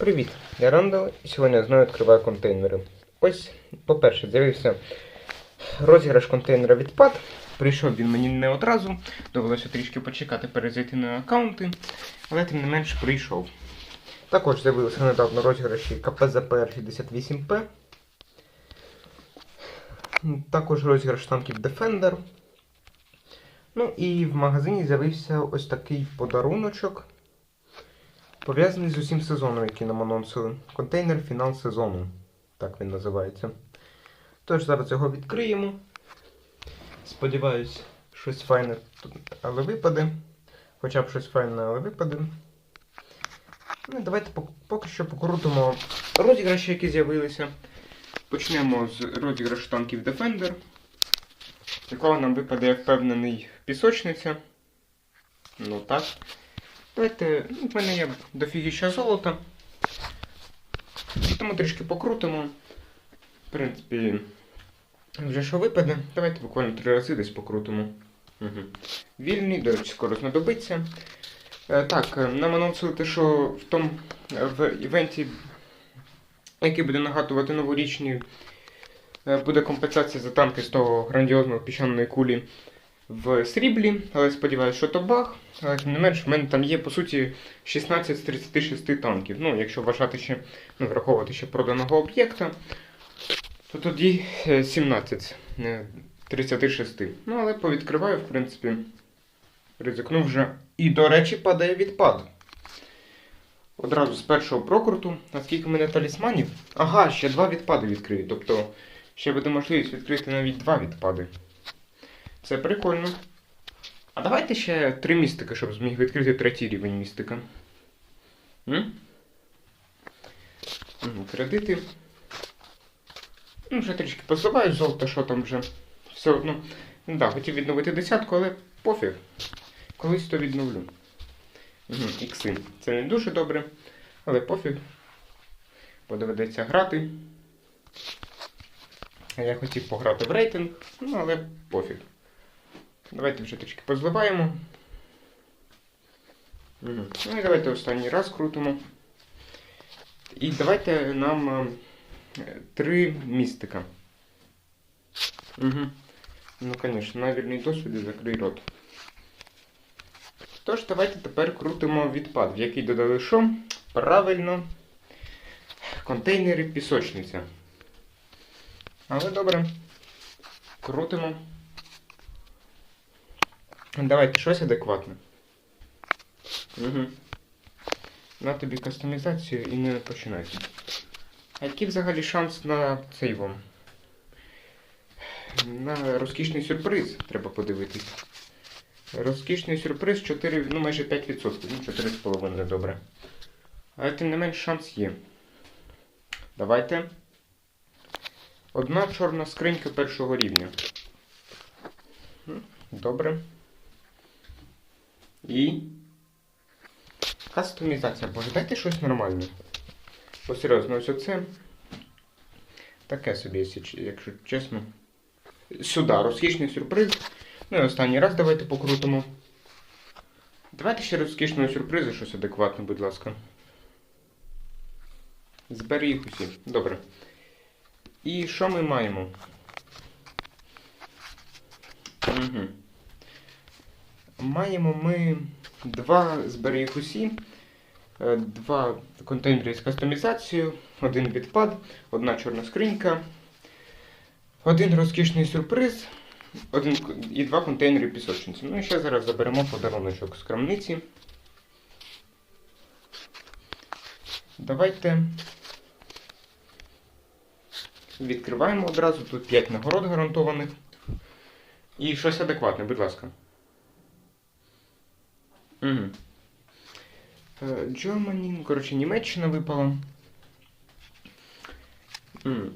Привіт, я Рандall і сьогодні я знову відкриваю контейнери. Ось, по-перше, з'явився розіграш контейнера відпад. Прийшов він мені не одразу, довелося трішки почекати, перезайти на аккаунти, але тим не менш прийшов. Також з'явилися недавно розіграші КПЗПР 68П. Також розіграш танків Defender. Ну і в магазині з'явився ось такий подаруночок. Пов'язаний з усім сезоном, який нам анонсили. Контейнер фінал сезону. Так він називається. Тож зараз його відкриємо. Сподіваюсь, щось файне тут, але випаде. Хоча б щось файне, але випаде. Ну, давайте поки що покрутимо розіграші, які з'явилися. Почнемо з розіграшу танків Defender. Якого нам випаде, я впевнений, пісочниця. Ну так. Давайте, ну, в мене є дофігіща золота. Тому трішки покрутимо. В принципі, вже що випаде. Давайте буквально три рази десь покрутимо. Угу. Вільний, до речі, скоро знадобиться. Е, так, е, нам анонсують, що в тому в івенті, який буде нагадувати новорічні, е, буде компенсація за танки з того грандіозного піщаної кулі в сріблі, але сподіваюся, що то баг. Але тим не менш, в мене там є по суті 16 з 36 танків. Ну, якщо вважати ще, ну, враховувати ще проданого об'єкта, то тоді е, 17 е, 36. Ну, але повідкриваю, в принципі, ризикнув вже. І, до речі, падає відпад. Одразу з першого прокруту, наскільки в мене талісманів. Ага, ще два відпади відкрию. Тобто ще буде можливість відкрити навіть два відпади. Це прикольно. А давайте ще три містика, щоб зміг відкрити третій рівень містика. М? Ну, Кредити. Ну, вже трішки позливаю золото, що там вже. Все одно. Ну да, хотів відновити десятку, але пофіг. Колись то відновлю. Угу, ікси. Це не дуже добре, але пофіг. Бо доведеться грати. Я хотів пограти в рейтинг, ну але пофіг. Давайте вже трішки позливаємо. Ну і давайте останній раз крутимо. І давайте нам е, три містика. Угу. Ну, звісно, навірний досвід і закрий рот. Тож, давайте тепер крутимо відпад, в який додали що? Правильно. Контейнери пісочниця. Але добре. Крутимо. Давайте щось адекватне. Угу. На тобі кастомізацію і не починайте. А який взагалі шанс на цей вам? На розкішний сюрприз треба подивитись. Розкішний сюрприз 4, ну майже 5%, ну 4,5 добре. Але тим не менш шанс є. Давайте. Одна чорна скринька першого рівня. Добре. І. Кастомізація. Боже, дайте щось нормальне. Бо серйозно, ось оце. Таке собі, якщо чесно. Сюди, розкішний сюрприз. Ну і останній раз давайте покрутимо. Давайте ще розкішного сюрпризу, щось адекватне, будь ласка. Збери їх усі. Добре. І що ми маємо? Угу. Маємо ми два збери їх усі, е, два контейнери з кастомізацією, один відпад, одна чорна скринька, один розкішний сюрприз, один і два контейнери пісочниці. Ну і ще зараз заберемо подаруночок з крамниці. Давайте відкриваємо одразу. Тут 5 нагород гарантованих. І щось адекватне, будь ласка. Угу. Коротше, Німеччина випала.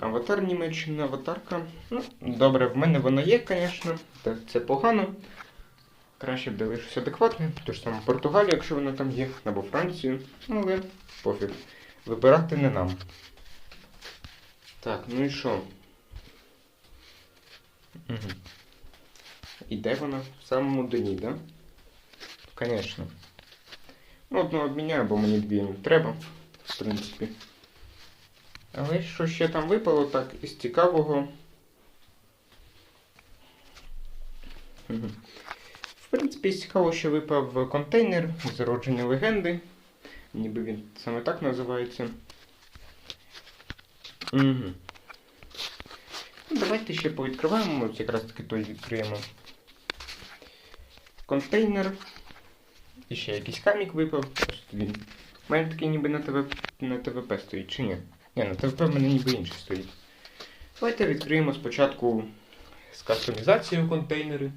Аватар Німеччина, аватарка. Ну, добре, в мене вона є, звісно. Це, погано. Краще б дали адекватне, ту ж саме Португалію, якщо вона там є, або Францію. Але пофіг. Вибирати не нам. Так, ну і що? Угу. І де вона? В самому дні, да? Звісно. Ну, одну обміняю, бо мені дві треба. в принципі. Але що ще там випало, так із цікавого. В принципі, із цікавого, що випав контейнер зародження легенди. Ніби він саме так називається. Угу. Давайте ще повідкриваємо, ось якраз таки той відкриємо. Контейнер. І ще якийсь камік випав. Він. У мене такий ніби на, ТВ, на ТВП стоїть, чи ні? Ні, на ТВП в мене ніби інший стоїть. Давайте відкриємо спочатку з кастомізацією контейнери,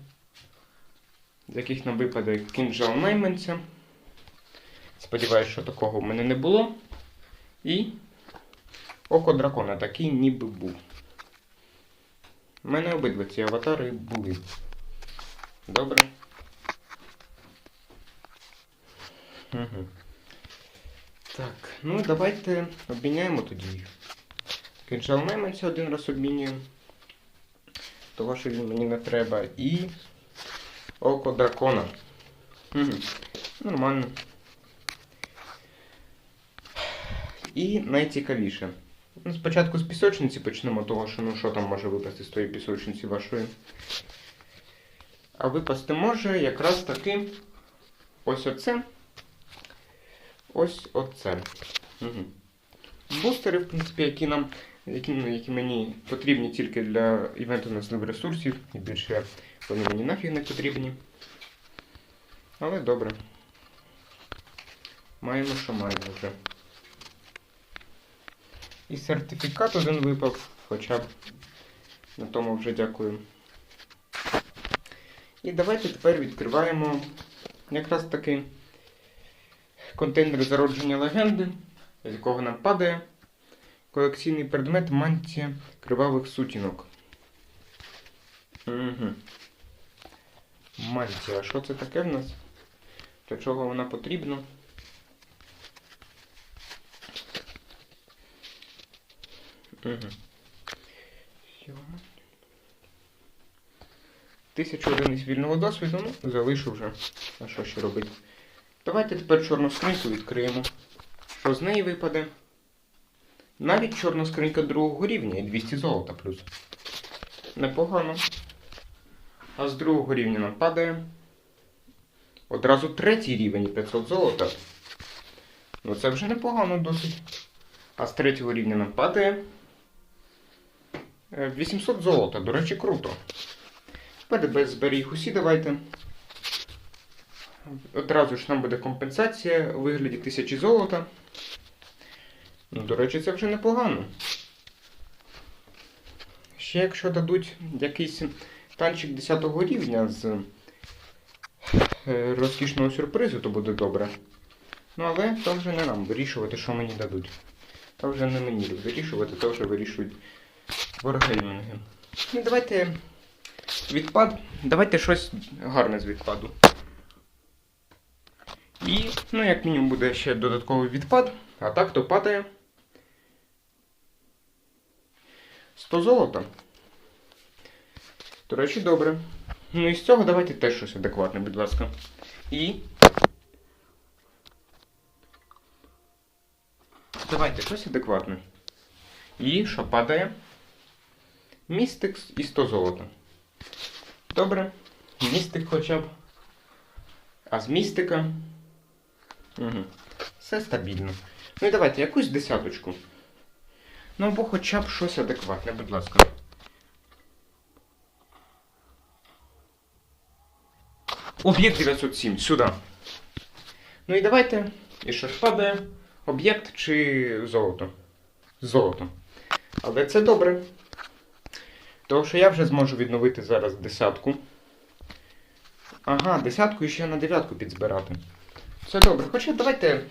з яких нам випаде кінжал найманця. Сподіваюсь, що такого в мене не було. І око дракона такий ніби був. У мене обидва ці аватари були. Добре. Угу. Так, ну давайте обміняємо тоді їх. Кинжал найманця один раз обмінюємо. Того, що він мені не треба. І око дракона. Угу. Нормально. І найцікавіше. Ну, спочатку з пісочниці почнемо, того що ну що там може випасти з тої пісочниці вашої. А випасти може якраз таки ось оце. Ось оце. Угу. Бустери, в принципі, які нам, які, які мені потрібні тільки для івенту на ресурсів, і більше вони мені нафіг не потрібні. Але добре. Маємо, що маємо вже. І сертифікат один випав, хоча б на тому вже дякую. І давайте тепер відкриваємо якраз таки контейнер зародження легенди, з якого нам падає колекційний предмет мантія кривавих сутінок. Угу. Мантія. Що це таке в нас? Для чого вона потрібна? Угу. Тисячу одиниць вільного досвіду, ну, залишу вже. А що ще робити? Давайте тепер чорну скриньку відкриємо. Що з неї випаде? Навіть чорна скринька другого рівня і 200 золота плюс. Непогано. А з другого рівня нам падає. Одразу третій рівень і 500 золота. Ну це вже непогано досить. А з третього рівня нам падає. е, 800 золота, до речі, круто. Тепер без збери їх усі давайте. Одразу ж нам буде компенсація у вигляді 1000 золота. Ну, до речі, це вже непогано. Ще якщо дадуть якийсь танчик 10 рівня з е, розкішного сюрпризу, то буде добре. Ну, але то вже не нам вирішувати, що мені дадуть. То вже не мені вирішувати, то вже вирішують воргеймінги. Ну, давайте відпад. Давайте щось гарне з відпаду. І, ну, як мінімум, буде ще додатковий відпад, а так то падає 100 золота. До речі, добре. Ну і з цього давайте теж щось адекватне, будь ласка. І. Давайте щось адекватне. І що падає? Містик і 100 золота. Добре. Містик хоча б. А з містика. Угу. Все стабільно. Ну і давайте якусь десяточку. Ну або хоча б щось адекватне, будь ласка. Об'єкт 907, сюди. Ну і давайте. І що ж падає? Об'єкт чи золото? Золото. Але це добре. Тому що я вже зможу відновити зараз десятку. Ага, десятку і ще на дев'ятку підзбирати. Все добре. Хоча давайте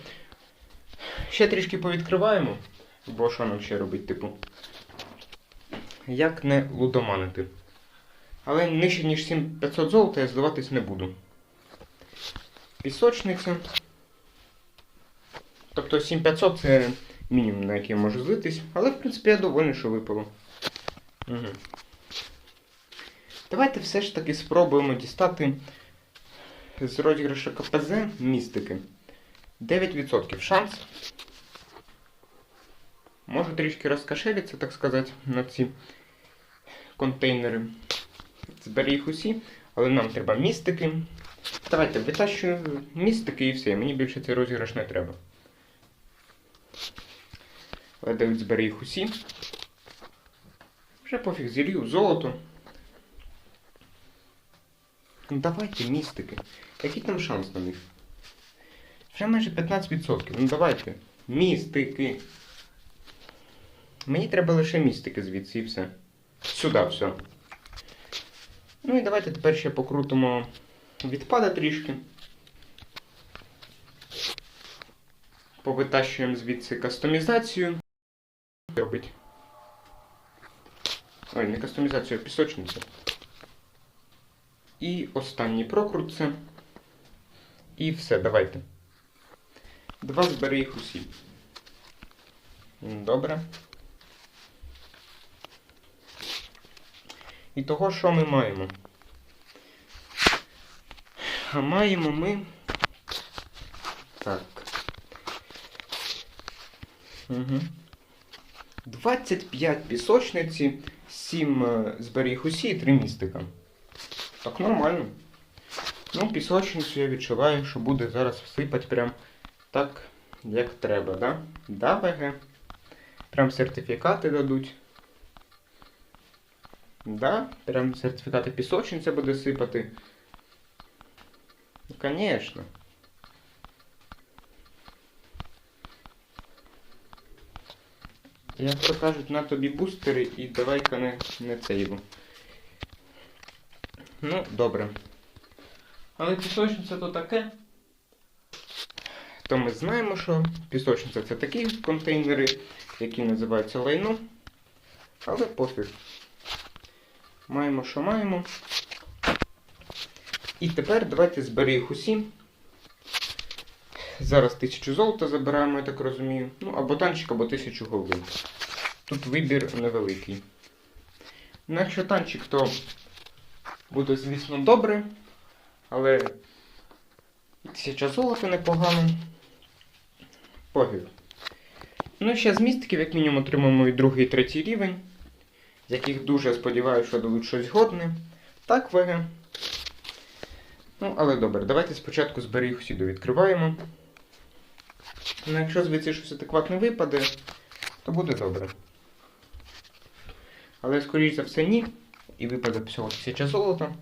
ще трішки повідкриваємо. Бо що нам ще робити, типу? Як не лудоманити. Але нижче, ніж 7500 золота я здаватись не буду. Пісочниця. Тобто 7500 це мінімум, на який я можу злитись. Але, в принципі, я довольний, що випало. Угу. Давайте все ж таки спробуємо дістати з розіграшу КПЗ містики. 9% шанс. Можу трішки розкошелитися, так сказати, на ці контейнери. Збери їх усі, але нам треба містики. Давайте витащую містики і все. Мені більше цей розіграш не треба. Збери їх усі. Вже пофіг зілью, золото. Давайте містики. Який там шанс на них? Вже майже 15%. Ну давайте. Містики. Мені треба лише містики звідси і все. Сюди все. Ну і давайте тепер ще покрутимо відпада трішки. Повитащуємо звідси кастомізацію. Робить. Ой, не кастомізацію, а пісочницю. І останній прокрут це. І все, давайте. Два збери їх усі. Добре. І того, що ми маємо? А маємо ми. Так. Угу. 25 пісочниці, 7 зберіг усі і 3 містика. Так нормально. Ну, пісочницю я відчуваю, що буде зараз всипати прям так, як треба, да? Да, ВГ? Прям сертифікати дадуть. Да, прям сертифікати пісочниця буде сипати. Ну, конечно. Як то кажуть, на тобі бустери і давай-ка не, не це його. Ну, добре. Але пісочниця то таке. То ми знаємо, що пісочниця це такі контейнери, які називаються лайно. Але пофіг. Маємо, що маємо. І тепер давайте збери їх усі. Зараз тисячу золота забираємо, я так розумію. Ну, або танчик, або тисячу голди. Тут вибір невеликий. Ну, якщо танчик, то буде, звісно, добре. Але тисяча золота непогано. Пофіг. Ну, ще з містиків, як мінімум, отримаємо і другий, і третій рівень, з яких дуже сподіваюся, що дадуть щось годне. Так, ВГ. Ну, але добре, давайте спочатку збери їх усі довідкриваємо. Ну, якщо звідси щось адекватне випаде, то буде добре. Але, скоріш за все, ні. І випаде всього 1000 золота.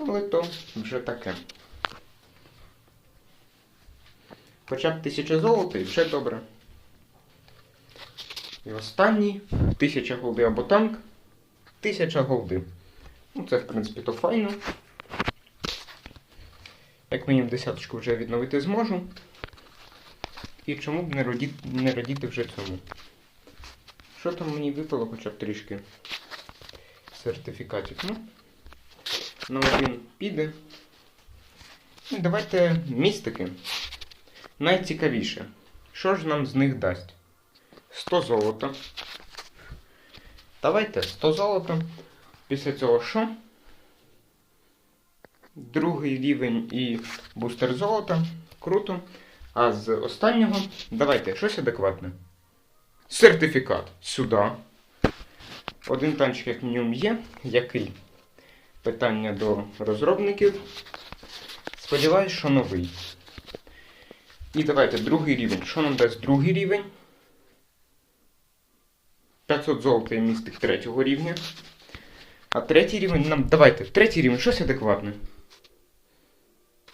Але то вже таке. Хоча б 1000 золота і вже добре. І останній 1000 голди або танк. 1000 голди. Ну, це, в принципі, то файно. Як мінімум десяточку вже відновити зможу. І чому б не радіти, не радіти вже цьому? Що там мені випало хоча б трішки сертифікатів? Ну, на один піде. І давайте містики. Найцікавіше. Що ж нам з них дасть? 100 золота. Давайте 100 золота. Після цього що? Другий рівень і бустер золота. Круто. А з останнього давайте щось адекватне. Сертифікат сюди. Один танчик, як мінімум, є. Який? Питання до розробників. Сподіваюсь, що новий. І давайте другий рівень. Що нам дасть другий рівень? 500 золота і містик третього рівня. А третій рівень нам. Давайте, третій рівень, щось адекватне.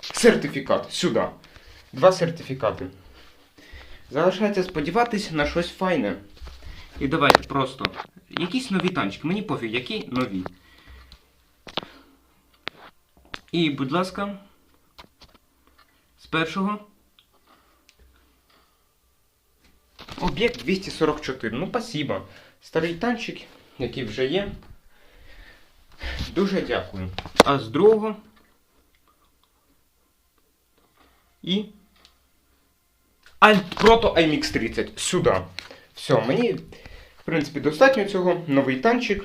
Сертифікат. Сюди. Два сертифікати. Залишається сподіватися на щось файне. І давайте просто. Якісь нові танчики. Мені пофіг, які нові. І, будь ласка. З першого. Об'єкт 244. Ну, спасибо. Старий танчик, який вже є. Дуже дякую. А з другого. І. Прото IMX 30. Сюди. Все, мені, в принципі, достатньо цього. Новий танчик.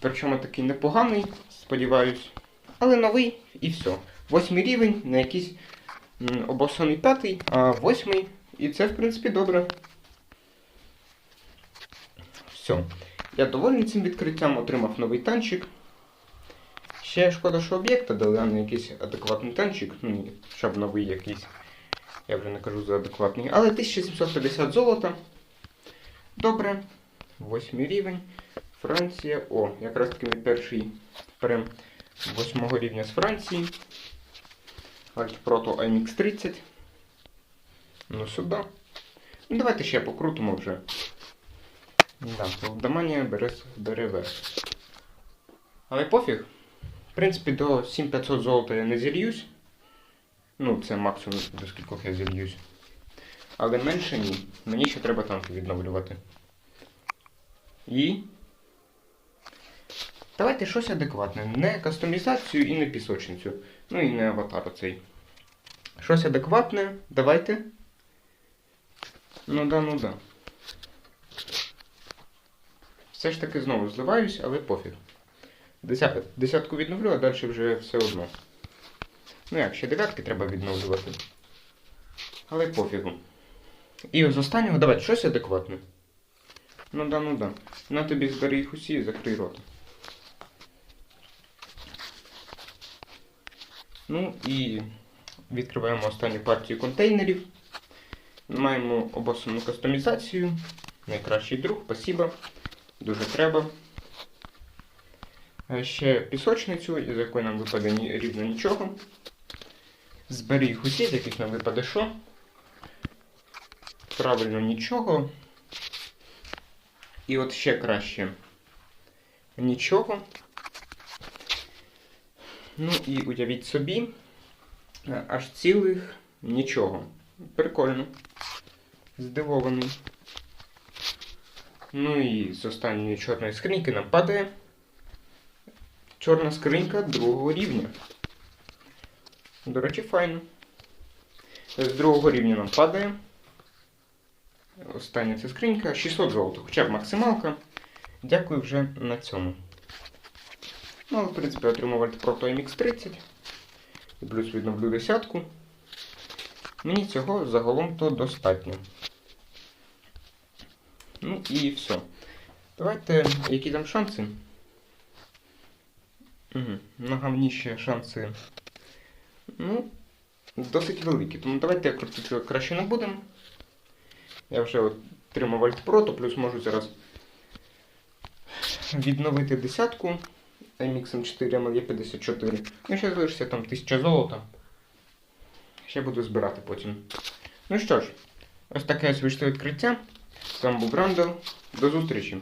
Причому такий непоганий, сподіваюсь. Але новий і все. Восьмий рівень на якийсь м, обоссаний п'ятий, а восьмий І це, в принципі, добре. Все. Я довольний цим відкриттям, отримав новий танчик. Ще шкода, що об'єкта дали, а не якийсь адекватний танчик. Ну, ні, щоб новий якийсь. Я вже не кажу за адекватний. Але 1750 золота. Добре. Восьмий рівень. Франція. О, якраз таки мій перший прем восьмого рівня з Франції. Альтпрото AMX 30. Ну сюди. Ну давайте ще покрутимо вже. Да, Голдоманія бере, бере верх. Але пофіг. В принципі, до 7500 золота я не зільюсь. Ну, це максимум до скількох я зільюсь. Але менше ні. Мені ще треба танки відновлювати. І. Давайте щось адекватне. Не кастомізацію і не пісочницю. Ну і не аватар цей. Щось адекватне. Давайте. Ну да, ну да. Все ж таки знову зливаюсь, але пофіг. Десят, десятку відновлю, а далі вже все одно. Ну як, ще дев'ятки треба відновлювати. Але пофігу. І з останнього давайте щось адекватне. Ну да, ну да. На тобі збери їх усі і закрий рот. Ну і відкриваємо останню партію контейнерів. Маємо обоссану кастомізацію. Найкращий друг, спасибо. Дуже треба. Ще пісочницю, із якої нам випаде рівно нічого. Зберіг усі, з яких нам випаде що. Правильно нічого. І от ще краще. Нічого. Ну і уявіть собі, е, аж цілих нічого. Прикольно. Здивований. Ну і з останньої чорної скриньки нам падає чорна скринька другого рівня. До речі, файно. З другого рівня нам падає. Остання ця скринька 600 золота, хоча б максималка. Дякую вже на цьому. Ну, в принципі, отримав Альтпрото MX 30. І плюс відновлю десятку. Мені цього загалом то достатньо. Ну і все. Давайте, які там шанси? Угу. Нагавніші шанси. Ну, досить великі. Тому давайте я крутити краще не будемо. Я вже отримав Альтпрото, плюс можу зараз відновити десятку MX 4 MLE 54. Ну, ще залишиться там 1000 золота. Ще буду збирати потім. Ну що ж, ось таке ось відкриття. З вами був Рандall. До зустрічі!